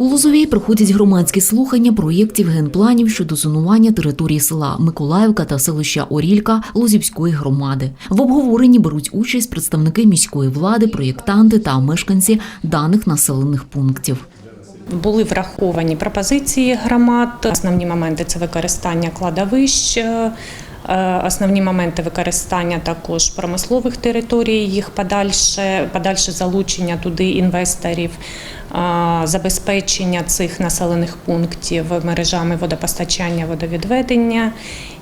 У Лозовій проходять громадські слухання проєктів генпланів щодо зонування території села Миколаївка та селища Орілька Лозівської громади. В обговоренні беруть участь представники міської влади, проєктанти та мешканці даних населених пунктів. Були враховані пропозиції громад. Основні моменти це використання кладовищ, основні моменти використання також промислових територій, їх подальше, подальше залучення туди інвесторів, е, забезпечення цих населених пунктів мережами водопостачання, водовідведення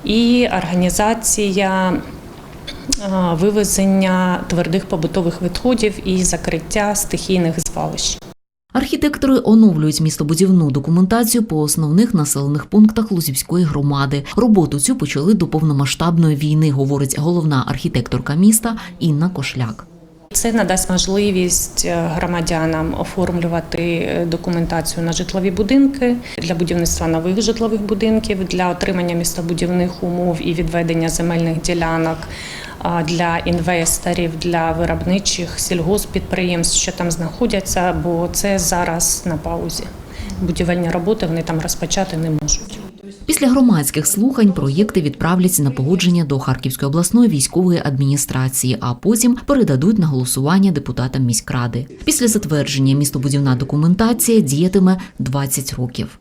і організація. е, Вивезення твердих побутових відходів і закриття стихійних звалищ. Архітектори оновлюють містобудівну документацію по основних населених пунктах Лозівської громади. Роботу цю почали до повномасштабної війни, говорить головна архітекторка міста Інна Кошляк. Це надасть можливість е, громадянам оформлювати е, документацію на житлові будинки для будівництва нових житлових будинків, для отримання містобудівних умов і відведення земельних ділянок для інвесторів, для виробничих сільгосппідприємств, що там знаходяться, бо це зараз на паузі. Будівельні роботи вони там розпочати не можуть. Після громадських слухань проєкти відправляться на погодження до Харківської обласної військової адміністрації, а потім передадуть на голосування депутатам міськради. Після затвердження містобудівна документація діятиме 20 років.